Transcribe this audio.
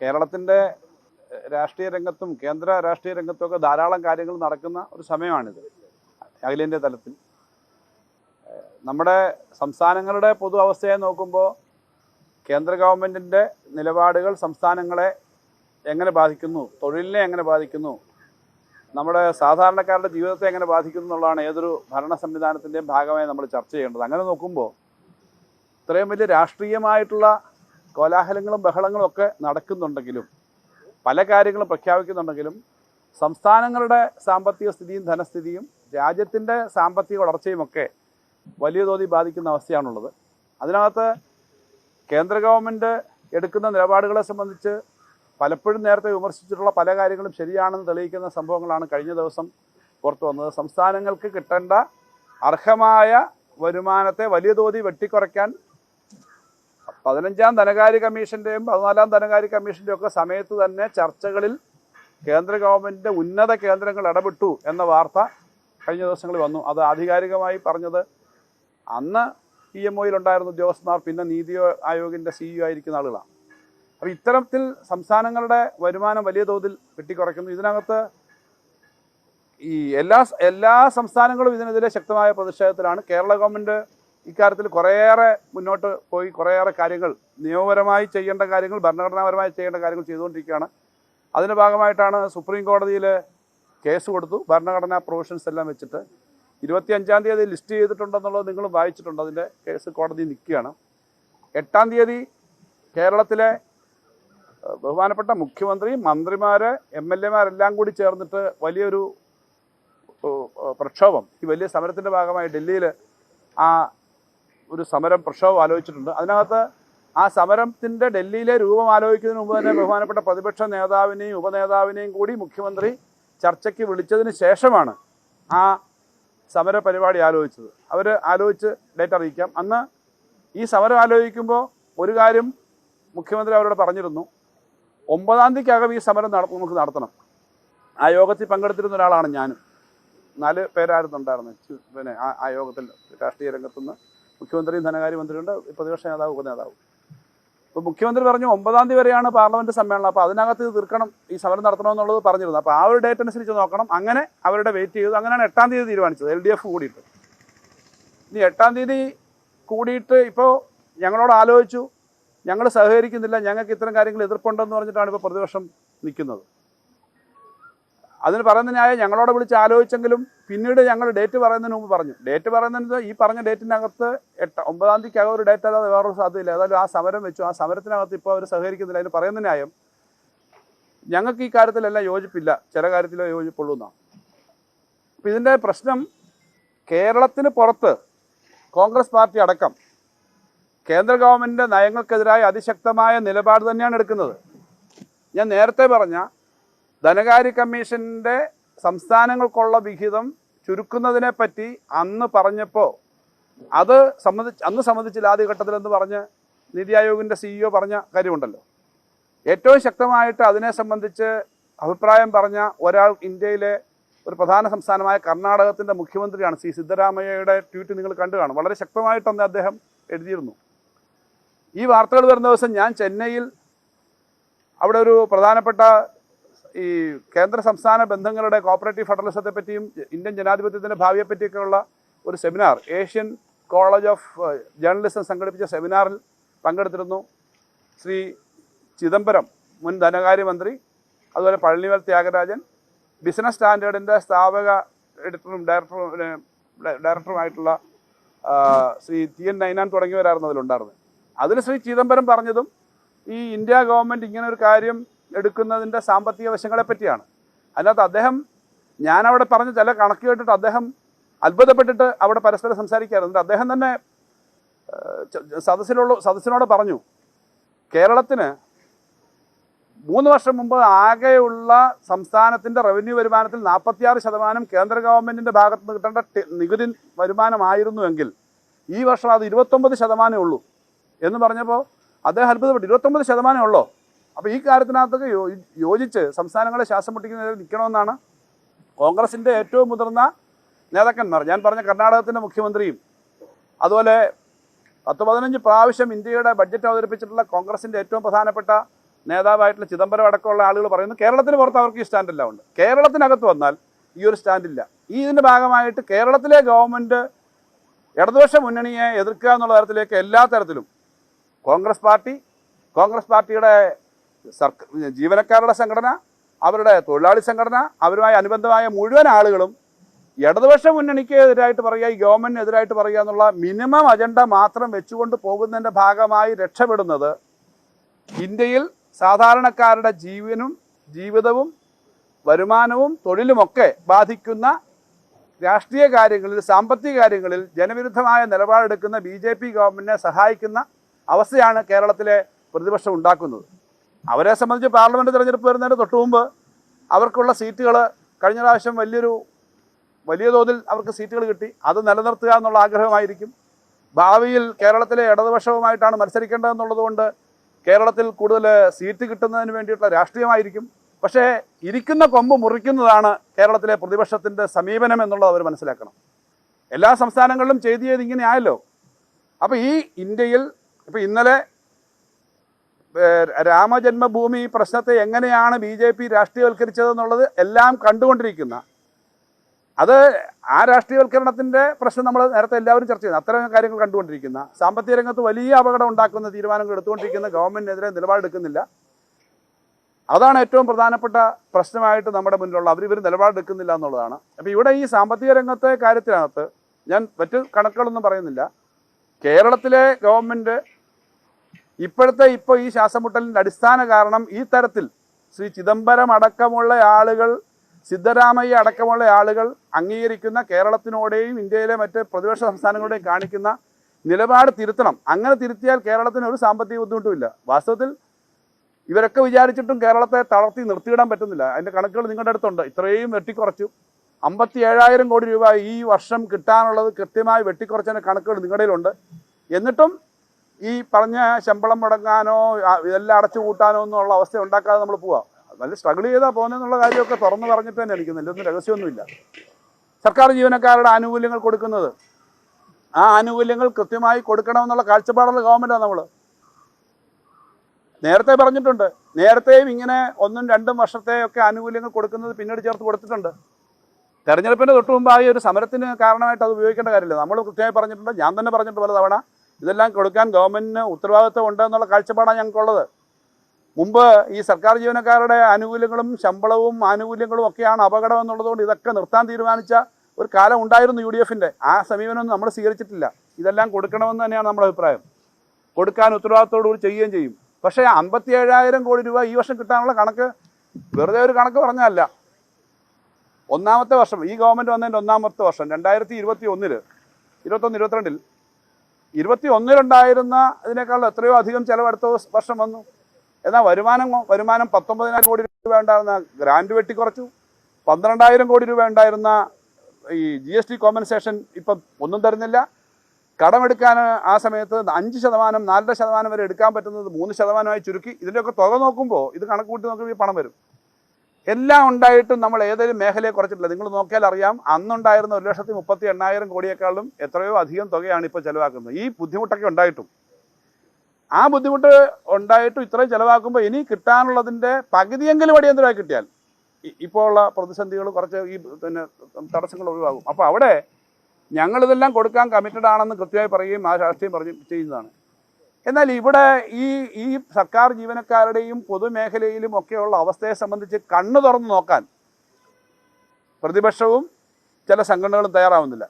കേരളത്തിന്റെ രാഷ്ട്രീയ രംഗത്തും കേന്ദ്ര രാഷ്ട്രീയ രംഗത്തും ഒക്കെ ധാരാളം കാര്യങ്ങൾ നടക്കുന്ന ഒരു സമയമാണിത് അഖിലേന്ത്യാ തലത്തിൽ. നമ്മുടെ സംസ്ഥാനങ്ങളുടെ പൊതു അവസ്ഥയെ നോക്കുമ്പോൾ കേന്ദ്ര ഗവൺമെന്റിന്റെ നിലപാടുകൾ സംസ്ഥാനങ്ങളെ എങ്ങനെ ബാധിക്കുന്നു തൊഴിലിനെ എങ്ങനെ ബാധിക്കുന്നു നമ്മുടെ സാധാരണക്കാരുടെ ജീവിതത്തെ എങ്ങനെ ബാധിക്കുന്നു എന്നുള്ളതാണ് ഏതൊരു ഭരണ സംവിധാനത്തിന്റെയും ഭാഗമായി നമ്മൾ ചർച്ച ചെയ്യേണ്ടത്. അങ്ങനെ നോക്കുമ്പോൾ ഇത്രയും വലിയ രാഷ്ട്രീയമായിട്ടുള്ള കോലാഹലങ്ങളും ബഹളങ്ങളും ഒക്കെ നടക്കുന്നുണ്ടെങ്കിലും പല കാര്യങ്ങളും പ്രഖ്യാപിക്കുന്നുണ്ടെങ്കിലും സംസ്ഥാനങ്ങളുടെ സാമ്പത്തിക സ്ഥിതിയും ധനസ്ഥിതിയും രാജ്യത്തിന്റെ സാമ്പത്തിക വളർച്ചയും ഒക്കെ വലിയ തോതിൽ ബാധിക്കുന്ന അവസ്ഥയാണുള്ളത്. അതിനകത്ത് കേന്ദ്ര ഗവൺമെന്റ് എടുക്കുന്ന നിലപാടുകളെ സംബന്ധിച്ച് പലപ്പോഴും നേരത്തെ വിമർശിച്ചിട്ടുള്ള പല കാര്യങ്ങളും ശരിയാണെന്ന് തെളിയിക്കുന്ന സംഭവങ്ങളാണ് കഴിഞ്ഞ ദിവസം പുറത്തു വന്നത്. സംസ്ഥാനങ്ങൾക്ക് കിട്ടേണ്ട അർഹമായ വരുമാനത്തെ വലിയ തോതിൽ വെട്ടിക്കുറയ്ക്കാൻ പതിനഞ്ചാം ധനകാര്യ കമ്മീഷന്റെയും പതിനാലാം ധനകാര്യ കമ്മീഷന്റെയും ഒക്കെ സമയത്ത് തന്നെ ചർച്ചകളിൽ കേന്ദ്ര ഗവൺമെന്റിന്റെ ഉന്നത കേന്ദ്രങ്ങൾ ഇടപെട്ടു എന്ന വാർത്ത കഴിഞ്ഞ ദിവസങ്ങളിൽ വന്നു. അത് ആധികാരികമായി പറഞ്ഞത് അന്ന് പി എം ഒയിലുണ്ടായിരുന്ന ഉദ്യോഗസ്ഥന്മാർ പിന്നെ നീതി ആയോഗിന്റെ സിഇഒ ആയിരിക്കുന്ന ആളുകളാണ്. അപ്പോൾ ഇത്തരത്തിൽ സംസ്ഥാനങ്ങളുടെ വരുമാനം വലിയ തോതിൽ വെട്ടിക്കുറയ്ക്കുന്നു. ഇതിനകത്ത് ഈ എല്ലാ എല്ലാ സംസ്ഥാനങ്ങളും ഇതിനെതിരെ ശക്തമായ പ്രതിഷേധത്തിലാണ്. കേരള ഗവൺമെന്റ് ഇക്കാര്യത്തിൽ കുറേയേറെ മുന്നോട്ട് പോയി കുറേയേറെ കാര്യങ്ങൾ നിയമപരമായി ചെയ്യേണ്ട കാര്യങ്ങൾ ഭരണഘടനാപരമായി ചെയ്യേണ്ട കാര്യങ്ങൾ ചെയ്തുകൊണ്ടിരിക്കുകയാണ്. അതിന്റെ ഭാഗമായിട്ടാണ് സുപ്രീം കോടതിയിൽ കേസ് കൊടുത്തു ഭരണഘടനാ പ്രൊവിഷൻസ് എല്ലാം വെച്ചിട്ട്. ഇരുപത്തി അഞ്ചാം തീയതി ലിസ്റ്റ് ചെയ്തിട്ടുണ്ടെന്നുള്ളത് നിങ്ങൾ വായിച്ചിട്ടുണ്ട് അതിന്റെ കേസ് കോടതി നിൽക്കുകയാണ്. എട്ടാം തീയതി കേരളത്തിലെ ബഹുമാനപ്പെട്ട മുഖ്യമന്ത്രി മന്ത്രിമാർ എം എൽ എമാരെല്ലാം കൂടി ചേർന്നിട്ട് വലിയൊരു പ്രക്ഷോഭം ഈ വലിയ സമരത്തിന്റെ ഭാഗമായി ഡൽഹിയിൽ ആ ഒരു സമരം പ്രക്ഷോഭം ആലോചിച്ചിട്ടുണ്ട്. അതിനകത്ത് ആ സമരത്തിന്റെ ഡൽഹിയിലെ രൂപം ആലോചിക്കുന്നതിന് മുമ്പ് തന്നെ ബഹുമാനപ്പെട്ട പ്രതിപക്ഷ നേതാവിനെയും ഉപനേതാവിനെയും കൂടി മുഖ്യമന്ത്രി ചർച്ചയ്ക്ക് വിളിച്ചതിന് ശേഷമാണ് ആ സമര പരിപാടി ആലോചിച്ചത്. അവർ ആലോചിച്ച് ഡേറ്റ് അറിയിക്കാം. അന്ന് ഈ സമരം ആലോചിക്കുമ്പോൾ ഒരു കാര്യം മുഖ്യമന്ത്രി അവരോട് പറഞ്ഞിരുന്നു. ഒമ്പതാം തീയതിക്കകം ഈ സമരം നട നമുക്ക് നടത്തണം. ആ യോഗത്തിൽ പങ്കെടുത്തിരുന്ന ഒരാളാണ് ഞാനും. നാല് പേരായിരുന്നു ഉണ്ടായിരുന്നത് പിന്നെ ആ യോഗത്തിൽ രാഷ്ട്രീയ രംഗത്തുനിന്ന് മുഖ്യമന്ത്രിയും ധനകാര്യമന്ത്രിയുണ്ട് പ്രതിപക്ഷ നേതാവ് ഉപനേതാവ്. അപ്പോൾ മുഖ്യമന്ത്രി പറഞ്ഞു ഒമ്പതാം തീയതി വരെയാണ് പാർലമെന്റ് സമ്മേളനം. അപ്പോൾ അതിനകത്ത് ഇത് തീർക്കണം ഈ സമരം നടത്തണമെന്നുള്ളത് പറഞ്ഞിരുന്നു. അപ്പോൾ ആ ഒരു ഡേറ്റ് അനുസരിച്ച് നോക്കണം. അങ്ങനെ അവരുടെ വെയിറ്റ് ചെയ്തു. അങ്ങനെയാണ് എട്ടാം തീയതി തീരുമാനിച്ചത് എൽ ഡി എഫ് കൂടിയിട്ട്. ഇനി എട്ടാം തീയതി കൂടിയിട്ട് ഇപ്പോൾ ഞങ്ങളോട് ആലോചിച്ചു. ഞങ്ങൾ സഹകരിക്കുന്നില്ല. ഞങ്ങൾക്ക് ഇത്തരം കാര്യങ്ങൾ എതിർപ്പുണ്ടെന്ന് പറഞ്ഞിട്ടാണ് ഇപ്പോൾ പ്രതിപക്ഷം നിൽക്കുന്നത്. അതിന് പറയുന്ന ന്യായം ഞങ്ങളോട് വിളിച്ച് ആലോചിച്ചെങ്കിലും പിന്നീട് ഞങ്ങൾ ഡേറ്റ് പറയുന്നതിന് മുമ്പ് പറഞ്ഞു. ഡേറ്റ് പറയുന്നത് ഈ പറഞ്ഞ ഡേറ്റിനകത്ത് എട്ട് ഒമ്പതാം തീയതിക്കകം ഒരു ഡേറ്റ് അല്ലാതെ വേറൊരു സാധ്യതയില്ല. ഏതായാലും ആ സമരം വെച്ചു. ആ സമരത്തിനകത്ത് ഇപ്പോൾ അവർ സഹകരിക്കുന്നില്ല. അതിന് പറയുന്ന ന്യായം ഞങ്ങൾക്ക് ഈ കാര്യത്തിലെല്ലാം യോജിപ്പില്ല. ചില കാര്യത്തിലോ യോജിപ്പുള്ളൂ എന്നാണ്. അപ്പം ഇതിന്റെ പ്രശ്നം കേരളത്തിന് പുറത്ത് കോൺഗ്രസ് പാർട്ടി അടക്കം കേന്ദ്ര ഗവൺമെന്റിന്റെ നയങ്ങൾക്കെതിരായ അതിശക്തമായ നിലപാട് തന്നെയാണ് എടുക്കുന്നത്. ഞാൻ നേരത്തെ പറഞ്ഞ ധനകാര്യ കമ്മീഷന്റെ സംസ്ഥാനങ്ങൾക്കുള്ള വിഹിതം ചുരുക്കുന്നതിനെ പറ്റി അന്ന് പറഞ്ഞപ്പോൾ അത് സംബന്ധിച്ച് അന്ന് സംബന്ധിച്ചില്ല ആദ്യഘട്ടത്തിലെന്ന് പറഞ്ഞ് നീതി ആയോഗിന്റെ സിഇഒ പറഞ്ഞ കാര്യമുണ്ടല്ലോ. ഏറ്റവും ശക്തമായിട്ട് അതിനെ സംബന്ധിച്ച് അഭിപ്രായം പറഞ്ഞ ഒരാൾ ഇന്ത്യയിലെ ഒരു പ്രധാന സംസ്ഥാനമായ കർണാടകത്തിന്റെ മുഖ്യമന്ത്രിയാണ് സി സിദ്ധരാമയ്യയുടെ ട്വീറ്റ് നിങ്ങൾ കണ്ടു കാണും വളരെ ശക്തമായിട്ട് അന്ന് അദ്ദേഹം എഴുതിയിരുന്നു. ഈ വാർത്തകൾ വരുന്ന ദിവസം ഞാൻ ചെന്നൈയിൽ അവിടെ ഒരു പ്രധാനപ്പെട്ട ഈ കേന്ദ്ര സംസ്ഥാന ബന്ധങ്ങളുടെ കോപ്പറേറ്റീവ് ഫെഡറലിസത്തെ പറ്റിയും ഇന്ത്യൻ ജനാധിപത്യത്തിന്റെ ഭാവിയെ പറ്റിയൊക്കെയുള്ള ഒരു seminar Asian college of journalism സംഘടിപ്പിച്ച സെമിനാറിൽ പങ്കെടുത്തിരുന്നു ശ്രീ ചിദംബരം മുൻ ധനകാര്യമന്ത്രി അതുപോലെ പഴനിവേൽ ത്യാഗരാജൻ ബിസിനസ് സ്റ്റാൻഡേർഡിന്റെ സ്ഥാപക എഡിറ്ററും ഡയറക്ടറും ഡയറക്ടറുമായിട്ടുള്ള ശ്രീ ടി എൻ നൈനാൻ തുടങ്ങിയവരായിരുന്നു അതിലുണ്ടായിരുന്നത്. അതിൽ ശ്രീ ചിദംബരം പറഞ്ഞതും ഈ ഇന്ത്യ ഗവൺമെന്റ് ഇങ്ങനെ ഒരു കാര്യം എടുക്കുന്നതിന്റെ സാമ്പത്തിക വശങ്ങളെ പറ്റിയാണ്. അതിനകത്ത് അദ്ദേഹം ഞാനവിടെ പറഞ്ഞ ചില കണക്ക് കേട്ടിട്ട് അദ്ദേഹം അത്ഭുതപ്പെട്ടിട്ട് അവിടെ പരസ്പരം സംസാരിക്കാറുണ്ട്. അദ്ദേഹം തന്നെ സദസ്സിലുള്ള സദസ്സിനോട് പറഞ്ഞു കേരളത്തിന് മൂന്ന് വർഷം മുമ്പ് ആകെയുള്ള സംസ്ഥാനത്തിന്റെ റവന്യൂ വരുമാനത്തിൽ നാൽപ്പത്തിയാറ് ശതമാനം കേന്ദ്ര ഗവൺമെന്റിന്റെ ഭാഗത്ത് നിന്ന് കിട്ടേണ്ട നികുതി വരുമാനമായിരുന്നുവെങ്കിൽ ഈ വർഷം അത് ഇരുപത്തൊമ്പത് ശതമാനമേ ഉള്ളൂ. എന്ന് പറഞ്ഞപ്പോൾ അദ്ദേഹം അത്ഭുതപ്പെട്ടു. ഇരുപത്തൊമ്പത് ശതമാനമേ ഉള്ളൂ? അപ്പോൾ ഈ കാര്യത്തിനകത്തൊക്കെ യോജിച്ച് സംസ്ഥാനങ്ങളെ ശ്വാസം മുട്ടിക്കുന്നതിൽ നിൽക്കണമെന്നാണ് കോൺഗ്രസിന്റെ ഏറ്റവും മുതിർന്ന നേതാക്കന്മാർ. ഞാൻ പറഞ്ഞ കർണാടകത്തിന്റെ മുഖ്യമന്ത്രിയും അതുപോലെ പത്ത് പതിനഞ്ച് പ്രാവശ്യം ഇന്ത്യയുടെ ബഡ്ജറ്റ് അവതരിപ്പിച്ചിട്ടുള്ള കോൺഗ്രസിന്റെ ഏറ്റവും പ്രധാനപ്പെട്ട നേതാവായിട്ടുള്ള ചിദംബരം അടക്കമുള്ള ആളുകൾ പറയുന്നു കേരളത്തിന് പുറത്ത് അവർക്ക് ഈ സ്റ്റാൻഡെല്ലാം ഉണ്ട്. കേരളത്തിനകത്ത് വന്നാൽ ഈ ഒരു സ്റ്റാൻഡില്ല ഈ ഇതിന്റെ ഭാഗമായിട്ട് കേരളത്തിലെ ഗവൺമെന്റ് ഇടതുപക്ഷ മുന്നണിയെ എതിർക്കുക എന്നുള്ള തരത്തിലേക്ക് എല്ലാ തരത്തിലും കോൺഗ്രസ് പാർട്ടി കോൺഗ്രസ് പാർട്ടിയുടെ സർക്ക ജീവനക്കാരുടെ സംഘടന അവരുടെ തൊഴിലാളി സംഘടന അവരുമായി അനുബന്ധമായ മുഴുവൻ ആളുകളും ഇടതുപക്ഷ മുന്നണിക്ക് എതിരായിട്ട് പറയുക ഈ ഗവൺമെന്റിന് എതിരായിട്ട് പറയുക എന്നുള്ള മിനിമം അജണ്ട മാത്രം വെച്ചുകൊണ്ട് പോകുന്നതിന്റെ ഭാഗമായി രക്ഷപ്പെടുന്നത് ഇന്ത്യയിൽ സാധാരണക്കാരുടെ ജീവനും ജീവിതവും വരുമാനവും തൊഴിലുമൊക്കെ ബാധിക്കുന്ന രാഷ്ട്രീയ കാര്യങ്ങളിൽ സാമ്പത്തിക കാര്യങ്ങളിൽ ജനവിരുദ്ധമായ നിലപാടെടുക്കുന്ന ബി ജെ പി സഹായിക്കുന്ന അവസ്ഥയാണ് കേരളത്തിലെ പ്രതിപക്ഷം ഉണ്ടാക്കുന്നത്. അവരെ സംബന്ധിച്ച് പാർലമെന്റ് തിരഞ്ഞെടുപ്പ് വരുന്നതിന് തൊട്ട് മുമ്പ് അവർക്കുള്ള സീറ്റുകൾ കഴിഞ്ഞ പ്രാവശ്യം വലിയൊരു വലിയ തോതിൽ അവർക്ക് സീറ്റുകൾ കിട്ടി. അത് നിലനിർത്തുക എന്നുള്ള ആഗ്രഹമായിരിക്കും. ഭാവിയിൽ കേരളത്തിലെ ഇടതുപക്ഷവുമായിട്ടാണ് മത്സരിക്കേണ്ടതെന്നുള്ളതുകൊണ്ട് കേരളത്തിൽ കൂടുതൽ സീറ്റ് കിട്ടുന്നതിന് വേണ്ടിയിട്ടുള്ള രാഷ്ട്രീയമായിരിക്കും. പക്ഷേ ഇരിക്കുന്ന കൊമ്പ് മുറിക്കുന്നതാണ് കേരളത്തിലെ പ്രതിപക്ഷത്തിന്റെ സമീപനം എന്നുള്ളത് അവർ മനസ്സിലാക്കണം. എല്ലാ സംസ്ഥാനങ്ങളിലും ചെയ്തു ചെയ്ത് ഇങ്ങനെ ആയല്ലോ അപ്പോൾ ഈ ഇന്ത്യയിൽ ഇപ്പോൾ ഇന്നലെ രാമജന്മഭൂമി പ്രശ്നത്തെ എങ്ങനെയാണ് ബി ജെ പി രാഷ്ട്രീയവൽക്കരിച്ചതെന്നുള്ളത് എല്ലാം കണ്ടുകൊണ്ടിരിക്കുന്ന അത് ആ രാഷ്ട്രീയവൽക്കരണത്തിന്റെ പ്രശ്നം നമ്മൾ നേരത്തെ എല്ലാവരും ചർച്ച ചെയ്യുന്നത് അത്തരം കാര്യങ്ങൾ കണ്ടുകൊണ്ടിരിക്കുന്ന സാമ്പത്തിക രംഗത്ത് വലിയ അപകടം ഉണ്ടാക്കുന്ന തീരുമാനങ്ങൾ എടുത്തുകൊണ്ടിരിക്കുന്ന ഗവൺമെന്റിനെതിരെ നിലപാടെടുക്കുന്നില്ല അതാണ് ഏറ്റവും പ്രധാനപ്പെട്ട പ്രശ്നമായിട്ട് നമ്മുടെ മുന്നിലുള്ള അവർ ഇവർ നിലപാടെടുക്കുന്നില്ല എന്നുള്ളതാണ്. അപ്പോൾ ഇവിടെ ഈ സാമ്പത്തിക രംഗത്തെ കാര്യത്തിനകത്ത് ഞാൻ മറ്റു കണക്കുകളൊന്നും പറയുന്നില്ല. കേരളത്തിലെ ഗവൺമെന്റ് ഇപ്പോഴത്തെ ഇപ്പോൾ ഈ ശ്വാസമുട്ടലിന്റെ അടിസ്ഥാന കാരണം ഈ തരത്തിൽ ശ്രീ ചിദംബരം അടക്കമുള്ള ആളുകൾ സിദ്ധരാമയ്യ അടക്കമുള്ള ആളുകൾ അംഗീകരിക്കുന്ന കേരളത്തിനോടെയും ഇന്ത്യയിലെ മറ്റ് പ്രതിപക്ഷ സംസ്ഥാനങ്ങളുടെയും കാണിക്കുന്ന നിലപാട് തിരുത്തണം. അങ്ങനെ തിരുത്തിയാൽ കേരളത്തിന് ഒരു സാമ്പത്തിക ബുദ്ധിമുട്ടുമില്ല. വാസ്തവത്തിൽ ഇവരൊക്കെ വിചാരിച്ചിട്ടും കേരളത്തെ തളർത്തി നിർത്തിയിടാൻ പറ്റുന്നില്ല. അതിന്റെ കണക്കുകൾ നിങ്ങളുടെ അടുത്തുണ്ട്. ഇത്രയും വെട്ടിക്കുറച്ചു. അമ്പത്തി ഏഴായിരം കോടി രൂപ ഈ വർഷം കിട്ടാനുള്ളത് കൃത്യമായി വെട്ടിക്കുറച്ചതിന്റെ കണക്കുകൾ നിങ്ങളുടെ കയ്യിലുണ്ട്. എന്നിട്ടും ഈ പറഞ്ഞ ശമ്പളം മുടങ്ങാനോ ഇതെല്ലാം അടച്ചു കൂട്ടാനോ എന്നുള്ള അവസ്ഥ ഉണ്ടാക്കാതെ നമ്മൾ പോവാം. നല്ല സ്ട്രഗിൾ ചെയ്താൽ പോകുന്നതെന്നുള്ള കാര്യമൊക്കെ തുറന്നു പറഞ്ഞിട്ട് തന്നെ ഇരിക്കുന്നില്ല ഒന്നും രഹസ്യമൊന്നുമില്ല. സർക്കാർ ജീവനക്കാരുടെ ആനുകൂല്യങ്ങൾ കൊടുക്കുന്നത്. ആ ആനുകൂല്യങ്ങൾ കൃത്യമായി കൊടുക്കണമെന്നുള്ള കാഴ്ചപ്പാടുള്ള ഗവൺമെന്റാണ് നമ്മൾ നേരത്തെ പറഞ്ഞിട്ടുണ്ട്. നേരത്തെയും ഇങ്ങനെ ഒന്നും രണ്ടും വർഷത്തെയൊക്കെ ആനുകൂല്യങ്ങൾ കൊടുക്കുന്നത് പിന്നീട് ചേർത്ത് കൊടുത്തിട്ടുണ്ട്. തെരഞ്ഞെടുപ്പിന്റെ തൊട്ട് മുമ്പായി ഒരു സമരത്തിന് കാരണമായിട്ട് അത് ഉപയോഗിക്കേണ്ട കാര്യമില്ല. നമ്മൾ കൃത്യമായി പറഞ്ഞിട്ടുണ്ട്. ഞാൻ തന്നെ പറഞ്ഞിട്ടുണ്ട് പല തവണ ഇതെല്ലാം കൊടുക്കാൻ ഗവൺമെന്റിന് ഉത്തരവാദിത്വം ഉണ്ട് എന്നുള്ള കാഴ്ചപ്പാടാണ് ഞങ്ങൾക്കുള്ളത്. മുമ്പ് ഈ സർക്കാർ ജീവനക്കാരുടെ ആനുകൂല്യങ്ങളും ശമ്പളവും ആനുകൂല്യങ്ങളും ഒക്കെയാണ് അപകടം എന്നുള്ളതുകൊണ്ട് ഇതൊക്കെ നിർത്താൻ തീരുമാനിച്ച ഒരു കാലം ഉണ്ടായിരുന്നു യു ഡി എഫിന്റെ. ആ സമീപനമൊന്നും നമ്മൾ സ്വീകരിച്ചിട്ടില്ല. ഇതെല്ലാം കൊടുക്കണമെന്ന് തന്നെയാണ് നമ്മുടെ അഭിപ്രായം. കൊടുക്കാൻ ഉത്തരവാദിത്തോടുകൂടി ചെയ്യുകയും ചെയ്യും. പക്ഷേ അമ്പത്തി ഏഴായിരം കോടി രൂപ ഈ വർഷം കിട്ടാനുള്ള കണക്ക് വെറുതെ ഒരു കണക്ക് പറഞ്ഞല്ല ഒന്നാമത്തെ വർഷം ഈ ഗവൺമെന്റ് വന്നതിന്റെ ഒന്നാമത്തെ വർഷം രണ്ടായിരത്തി ഇരുപത്തി ഒന്നിൽ ഇരുപത്തൊന്ന് ഇരുപത്തിരണ്ടിൽ ഇരുപത്തി ഒന്നിലുണ്ടായിരുന്ന ഇതിനേക്കാൾ എത്രയോ അധികം ചിലവെടുത്ത വർഷം വന്നു. എന്നാൽ വരുമാനം വരുമാനം പത്തൊമ്പതിനായിരം കോടി രൂപ ഉണ്ടായിരുന്ന ഗ്രാൻഡ് വെട്ടിക്കുറച്ചു പന്ത്രണ്ടായിരം കോടി രൂപ ഉണ്ടായിരുന്ന ഈ ജി എസ് ടി കോമ്പൻസേഷൻ ഇപ്പം ഒന്നും തരുന്നില്ല. കടമെടുക്കാൻ ആ സമയത്ത് അഞ്ച് ശതമാനം നാലര ശതമാനം വരെ എടുക്കാൻ പറ്റുന്നത് മൂന്ന് ശതമാനമായി ചുരുക്കി. ഇതിന്റെയൊക്കെ തുക നോക്കുമ്പോൾ ഇത് കണക്ക് കൂട്ടി നോക്കുമ്പോൾ ഈ പണം വരും. എല്ലാം ഉണ്ടായിട്ടും നമ്മൾ ഏതെങ്കിലും മേഖലയെ കുറച്ചിട്ടില്ല. നിങ്ങൾ നോക്കിയാൽ അറിയാം അന്നുണ്ടായിരുന്ന ഒരു ലക്ഷത്തി മുപ്പത്തി എണ്ണായിരം കോടിയേക്കാളും എത്രയോ അധികം തുകയാണ് ഇപ്പോൾ ചിലവാക്കുന്നത്. ഈ ബുദ്ധിമുട്ടൊക്കെ ഉണ്ടായിട്ടും. ആ ബുദ്ധിമുട്ട് ഉണ്ടായിട്ടും ഇത്രയും ചിലവാക്കുമ്പോൾ ഇനി കിട്ടാനുള്ളതിന്റെ പകുതിയെങ്കിലും അടിയന്തരമായി കിട്ടിയാൽ ഇപ്പോൾ ഉള്ള പ്രതിസന്ധികൾ കുറച്ച് ഈ പിന്നെ തടസ്സങ്ങൾ ഒഴിവാകും. അപ്പോൾ അവിടെ ഞങ്ങളിതെല്ലാം കൊടുക്കാൻ കമ്മിറ്റഡ് ആണെന്ന് കൃത്യമായി പറയുകയും ആ ശാസ്ത്രീയം പറഞ്ഞ് ചെയ്യുന്നതാണ്. എന്നാൽ ഇവിടെ ഈ ഈ സർക്കാർ ജീവനക്കാരുടെയും പൊതുമേഖലയിലും ഒക്കെയുള്ള അവസ്ഥയെ സംബന്ധിച്ച് കണ്ണു തുറന്ന് നോക്കാൻ പ്രതിപക്ഷവും ചില സംഘടനകളും തയ്യാറാവുന്നില്ല.